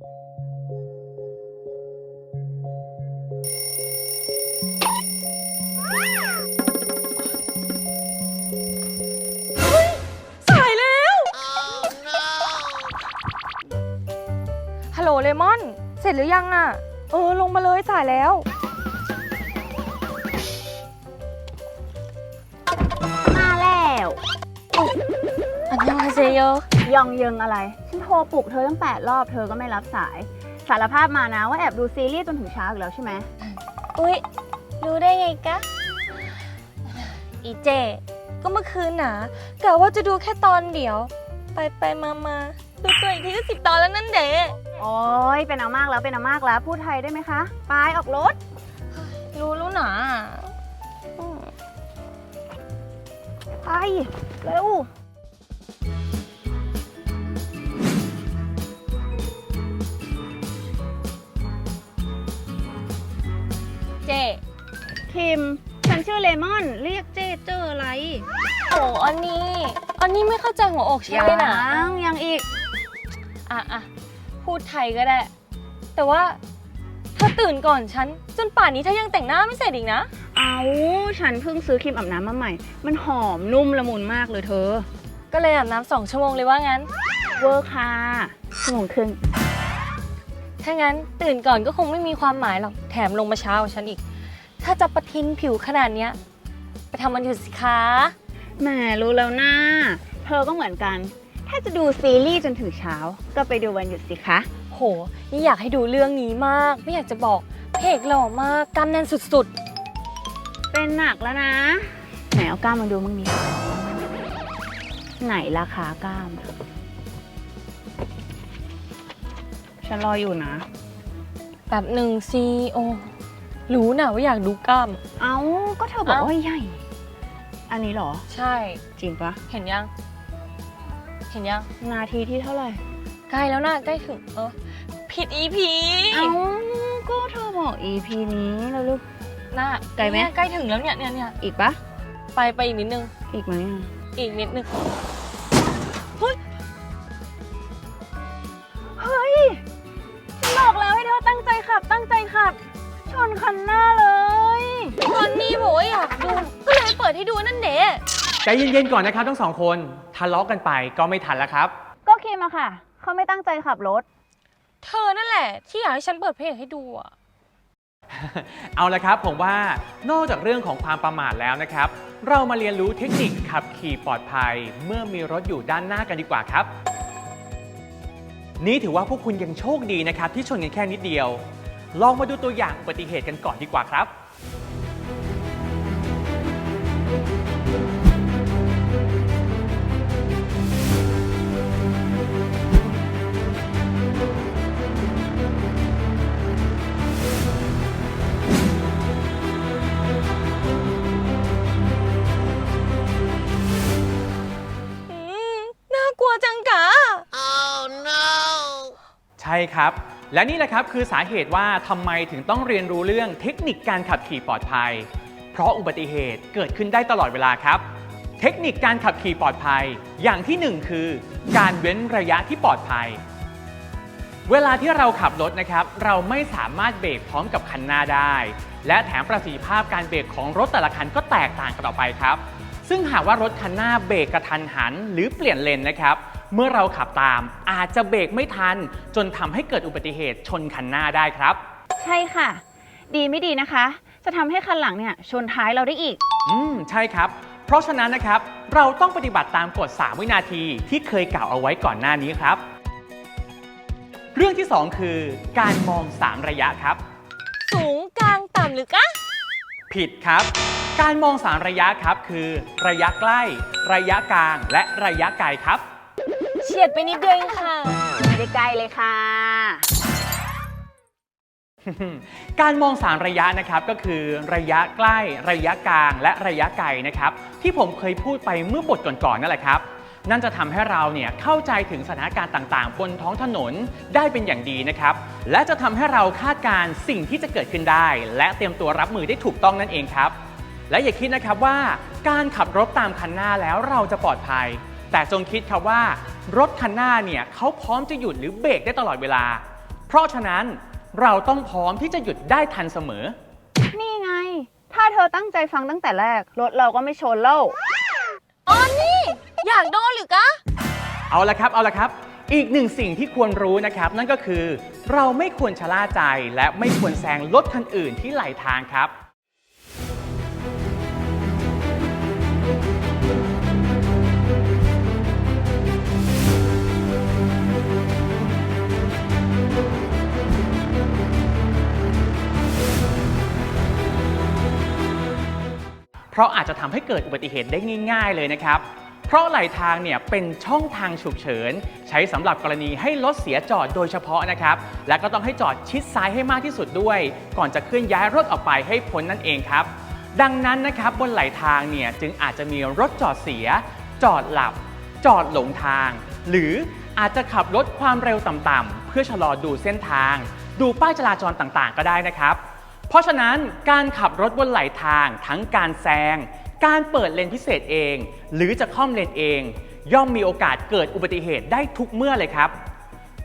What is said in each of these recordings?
สายแล้ว ฮัลโหลเลมอน เสร็จหรือยังอะเออ ลงมาเลยสายแล้ว มาแล้วอันยองฮาเซโย ยองเยิงอะไร ฉันโทรปลุกเธอตั้งแปดรอบเธอก็ไม่รับสาย สารภาพมานะว่าแอบดูซีรีส์จนถึงเช้าอีกแล้วใช่ไหม อุ๊ย รู้ได้ไงกะ อีเจ ก็เมื่อคืนนะกะว่าจะดูแค่ตอนเดียว ไปไปมามาดูตัวอีกทีก็สิบตอนแล้วนั่นเดะโอ้ยเป็นเอามากแล้วเป็นเอามากแล้ว พูดไทยได้ไหมคะ ไปออกรถ รู้รู้หนาอืมไป เร็ว คิมฉันชื่อเลมอน เรียกเจเจออะไรโอ้อันนี้อันนี้ไม่เข้าใจหัวอกใช่ไหมนะยังยังอีก อะอะพูดไทยก็ได้ แต่ว่าเธอตื่นก่อนฉัน จนป่านนี้เธอยังแต่งหน้าไม่เสร็จอีกนะ เอาฉันเพิ่งซื้อครีมอาบน้ำมาใหม่ มันหอมนุ่มละมุนมากเลยเธอ ก็เลยอาบน้ำสองชั่วโมงเลยว่างั้น เวอร์ค่ะชั่วโมงครึ่งถ้างั้นตื่นก่อนก็คงไม่มีความหมายหรอก แถมลงมาเช้ากว่าฉันอีก ถ้าจะประทินผิวขนาดเนี้ย ไปทำมันอยู่สิคะ แหมรู้แล้วนะเธอก็เหมือนกัน ถ้าจะดูซีรีส์จนถึงเช้า ก็ไปดูวันหยุดสิคะ โห นี่อยากให้ดูเรื่องนี้มาก ไม่อยากจะบอกเพกหล่อมากกล้ามแน่นสุดเป็นหนักแล้วนะ ไหนเอากล้ามมาดูมึงดิไหนราคากล้ามอะฉันรออยู่นะ ๆ แบบหนึ่งซีโอ รู้นะว่าอยากดูกล้าม เอ้าก็เธอบอกเอ้า ว่าใหญ่ อันนี้เหรอ ใช่ จริงปะเห็นยัง เห็นยัง นาทีที่เท่าไหร่ ใกล้แล้วนะใกล้ถึง เออ ผิดอีพีเอ้าก็เธอบอก EP นี้แล้วลูก น่าไกลไหม เนี่ยใกล้ถึงแล้วเนี่ยเนี่ยเนี่ยอีกปะไปไปอีกนิดนึง อีกไหมอะอีกนิดนึง ใจเย็นๆก่อนนะครับทั้งสองคนทะเลาะกันไปก็ไม่ทันแล้วครับ ก็คิมอะค่ะ เขาไม่ตั้งใจขับรถ เธอนั่นแหละ ที่อยากให้ฉันเปิดเพลงให้ดูอะเอาละครับผมว่านอกจากเรื่องของความประมาทแล้วนะครับ เรามาเรียนรู้เทคนิคขับขี่ปลอดภัย เมื่อมีรถอยู่ด้านหน้ากันดีกว่าครับ นี่ถือว่าพวกคุณยังโชคดีนะครับ ที่ชนกันแค่นิดเดียว ลองมาดูตัวอย่างอุบัติเหตุกันก่อนดีกว่าครับ ครับ และนี่แหละครับคือสาเหตุว่าทำไมถึงต้องเรียนรู้เรื่องเทคนิคการขับขี่ปลอดภัย เพราะอุบัติเหตุเกิดขึ้นได้ตลอดเวลาครับ เทคนิคการขับขี่ปลอดภัย อย่างที่หนึ่งคือ การเว้นระยะที่ปลอดภัย เวลาที่เราขับรถนะครับ เราไม่สามารถเบรกพร้อมกับคันหน้าได้ และแถมประสิทธิภาพการเบรกของรถแต่ละคันก็แตกต่างกันออกไปครับ ซึ่งหากว่ารถคันหน้าเบรกกระทันหัน หรือเปลี่ยนเลนนะครับ เมื่อเราขับตามอาจจะเบรกไม่ทัน จนทำให้เกิดอุบัติเหตุชนคันหน้าได้ครับ ใช่ค่ะ ดีไม่ดีนะคะ จะทำให้คันหลังเนี่ยชนท้ายเราได้อีก อืมใช่ครับ เพราะฉะนั้นนะครับ เราต้องปฏิบัติตามกฎ 3 วินาทีที่เคยกล่าวเอาไว้ก่อนหน้านี้ครับ เรื่องที่ 2 คือ การมอง 3 ระยะครับ สูงกลางต่ำหรือกะผิดครับ การมอง 3 ระยะครับคือ ระยะใกล้ ระยะกลาง และระยะไกลครับ เฉียดไปนิดเดียวเองค่ะ ไม่ได้ใกล้เลยค่ะ การมอง 3 ระยะนะครับก็คือระยะใกล้ ระยะกลางและระยะไกลนะครับ ที่ผมเคยพูดไปเมื่อบทก่อนๆนั่นแหละครับ นั่นจะทำให้เราเนี่ยเข้าใจถึงสถานการณ์ต่างๆ บนท้องถนนได้เป็นอย่างดีนะครับ และจะทำให้เราคาดการณ์สิ่งที่จะเกิดขึ้นได้ และเตรียมตัวรับมือได้ถูกต้องนั่นเองครับ และอย่าคิดนะครับว่าการขับรถตามคันหน้าแล้วเราจะปลอดภัย แต่จงคิดครับว่า รถคันหน้าเนี่ยเขาพร้อมจะหยุดหรือเบรกได้ตลอดเวลา เพราะฉะนั้นเราต้องพร้อมที่จะหยุดได้ทันเสมอ นี่ไง ถ้าเธอตั้งใจฟังตั้งแต่แรก รถเราก็ไม่ชนแล้วออนนี่ อยากโดนหรือกะ เอาละครับเอาละครับ อีกหนึ่งสิ่งที่ควรรู้นะครับ นั่นก็คือ เราไม่ควรชะล่าใจและไม่ควรแซงรถคันอื่นที่ไหลทางครับ ราะอาจจะทำให้เกิดอุบัติเหตุได้ง่าย ๆ เลยนะครับ เพราะไหลทางเนี่ยเป็นช่องทางฉุกเฉิน ใช้สำหรับกรณีให้รถเสียจอดโดยเฉพาะนะครับ และก็ต้องให้จอดชิดซ้ายให้มากที่สุดด้วย ก่อนจะเคลื่อนย้ายรถออกไปให้พ้นนั่นเองครับ ดังนั้นนะครับบนไหลทางเนี่ยจึงอาจจะมีรถจอดเสีย จอดหลับ จอดหลงทาง หรืออาจจะขับรถความเร็วต่ำๆเพื่อชะลอดูเส้นทาง ดูป้ายจราจรต่างๆ ก็ได้นะครับ เพราะฉะนั้นการขับรถบนไหลทางทั้งการแซง การเปิดเลนพิเศษเอง หรือจะค่อมเลนเอง ย่อมมีโอกาสเกิดอุบัติเหตุได้ทุกเมื่อเลยครับ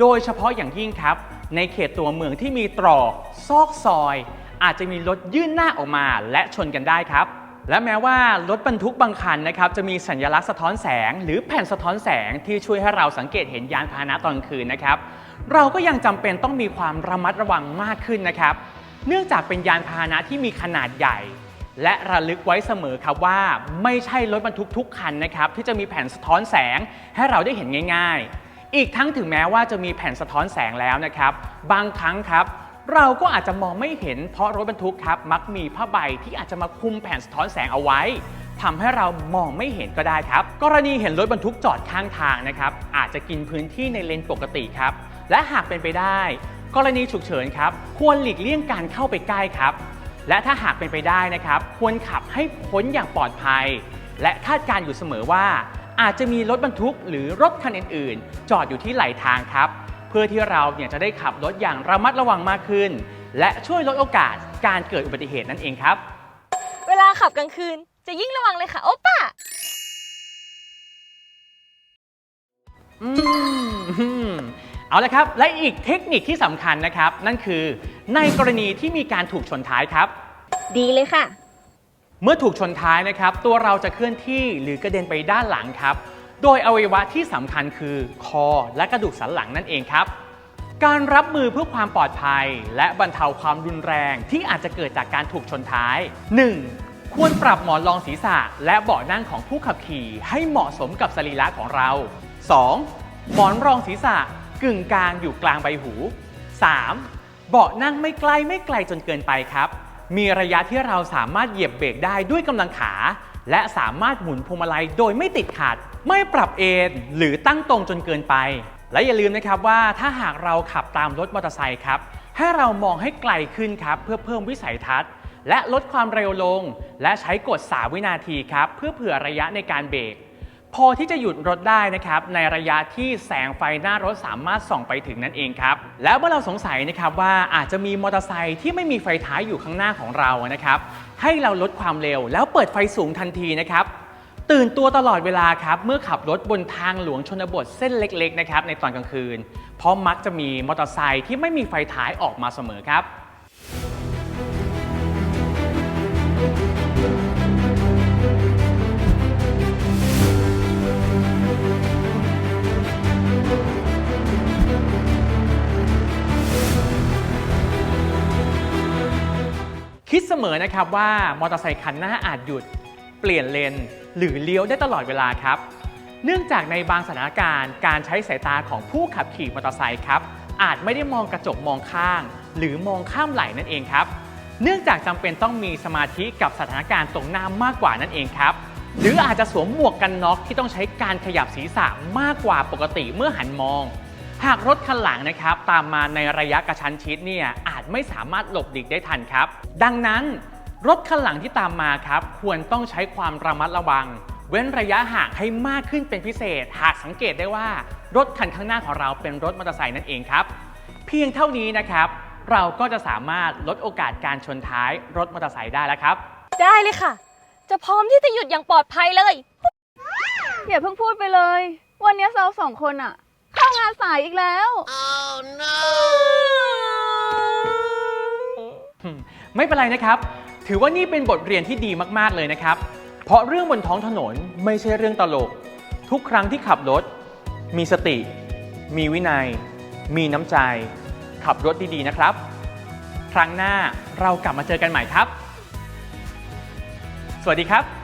โดยเฉพาะอย่างยิ่งครับ ในเขตตัวเมืองที่มีตรอกซอกซอย อาจจะมีรถยื่นหน้าออกมาและชนกันได้ครับ และแม้ว่ารถบรรทุกบางคันนะครับจะมีสัญลักษณ์สะท้อนแสง หรือแผ่นสะท้อนแสงที่ช่วยให้เราสังเกตเห็นยานพาหนะตอนกลางคืนนะครับ เราก็ยังจำเป็นต้องมีความระมัดระวังมากขึ้นนะครับ เนื่องจากเป็นยานพาหนะที่มีขนาดใหญ่ และระลึกไว้เสมอครับว่าไม่ใช่รถบรรทุกทุกคันนะครับที่จะมีแผ่นสะท้อนแสงให้เราได้เห็นง่าย ๆ อีกทั้งถึงแม้ว่าจะมีแผ่นสะท้อนแสงแล้วนะครับ บางครั้งครับ เราก็อาจจะมองไม่เห็นเพราะรถบรรทุกครับมักมีผ้าใบที่อาจจะมาคุมแผ่นสะท้อนแสงเอาไว้ทำให้เรามองไม่เห็นก็ได้ครับ กรณีเห็นรถบรรทุกจอดข้างทางนะครับอาจจะกินพื้นที่ในเลนปกติครับ และหากเป็นไปได้ กรณีฉุกเฉินครับ ควรหลีกเลี่ยงการเข้าไปใกล้ครับ และถ้าหากเป็นไปได้นะครับ ควรขับให้พ้นอย่างปลอดภัย และคาดการณ์อยู่เสมอว่า อาจจะมีรถบรรทุกหรือรถคันอื่นๆ จอดอยู่ที่ไหลทางครับ เพื่อที่เราเนี่ยจะได้ขับรถอย่างระมัดระวังมากขึ้น และช่วยลดโอกาสการเกิดอุบัติเหตุนั่นเองครับ เวลาขับกลางคืนจะยิ่งระวังเลยค่ะโอป้าอืม เอาละครับ และอีกเทคนิคที่สำคัญนะครับ นั่นคือในกรณีที่มีการถูกชนท้ายครับ ดีเลยค่ะ เมื่อถูกชนท้ายนะครับ ตัวเราจะเคลื่อนที่หรือกระเด็นไปด้านหลังครับ โดยอวัยวะที่สำคัญคือคอและกระดูกสันหลังนั่นเองครับ การรับมือเพื่อความปลอดภัย และบรรเทาความรุนแรงที่อาจจะเกิดจากการถูกชนท้าย 1. ควรปรับหมอนรองศีรษะ และเบาะนั่งของผู้ขับขี่ให้เหมาะสมกับสรีระของเรา 2. หมอนรองศีรษะ กึ่งกลางอยู่กลางใบหู 3. เบาะนั่งไม่ใกล้ไม่ไกลจนเกินไปครับ มีระยะที่เราสามารถเหยียบเบรกได้ด้วยกำลังขา และสามารถหมุนพวงมาลัยโดยไม่ติดขัด ไม่ปรับเอนหรือตั้งตรงจนเกินไป และอย่าลืมนะครับว่าถ้าหากเราขับตามรถมอเตอร์ไซค์ครับ ให้เรามองให้ไกลขึ้นครับ เพื่อเพิ่มวิสัยทัศน์ และลดความเร็วลง และใช้กด3วินาทีครับ เพื่อเผื่อระยะในการเบรก อที่จะหยุดรถได้นะครับในระยะที่แสงไฟหน้ารถสามารถส่องไปถึงนั่นเองครับแล้วเมื่อเราสงสัยนะครับว่าอาจจะมีมอเตอร์ไซค์ที่ไม่มีไฟท้ายอยู่ข้างหน้าของเรานะครับให้เราลดความเร็ว แล้วเปิดไฟสูงทันทีนะครับตื่นตัวตลอดเวลาครับเมื่อขับรถบนทางหลวงชนบทเส้นเล็กๆนะครับในตอนกลางคืน เพราะมักจะมีมอเตอร์ไซค์ที่ไม่มีไฟท้ายออกมาเสมอครับ คิดเสมอนะครับว่ามอเตอร์ไซคันหน้าอาจหยุด เปลี่ยนเลน หรือเลี้ยวได้ตลอดเวลาครับ เนื่องจากในบางสถานการณ์การใช้สายตาของผู้ขับขี่มอเตอร์ไซค์ครับ อาจไม่ได้มองกระจกมองข้าง หรือมองข้ามไหล่นั่นเองครับ เนื่องจากจำเป็นต้องมีสมาธิกับสถานการณ์ตรงหน้ามากกว่านั่นเองครับ หรืออาจจะสวมหมวกกันน็อกที่ต้องใช้การขยับศีรษะมากกว่าปกติเมื่อหันมอง หากรถคันหลังนะครับตามมาในระยะกระชั้นชิดเนี่ยอาจไม่สามารถหลบหลีกได้ทันครับ ดังนั้นรถคันหลังที่ตามมาครับควรต้องใช้ความระมัดระวัง เว้นระยะห่างให้มากขึ้นเป็นพิเศษ หากสังเกตได้ว่ารถคันข้างหน้าของเราเป็นรถมอเตอร์ไซค์นั่นเองครับ เพียงเท่านี้นะครับ เราก็จะสามารถลดโอกาสการชนท้ายรถมอเตอร์ไซค์ได้แล้วครับ ได้เลยค่ะ จะพร้อมที่จะหยุดอย่างปลอดภัยเลย อย่าเพิ่งพูดไปเลย วันนี้เราสองคนอะเข้างานสายอีกแล้วอืมไม่เป็นไรนะครับ ถือว่านี่เป็นบทเรียนที่ดีมากๆเลยนะครับ เพราะเรื่องบนท้องถนนไม่ใช่เรื่องตลก ทุกครั้งที่ขับรถ มีสติ มีวินัย มีน้ำใจ ขับรถดีๆนะครับ ครั้งหน้าเรากลับมาเจอกันใหม่ครับ สวัสดีครับ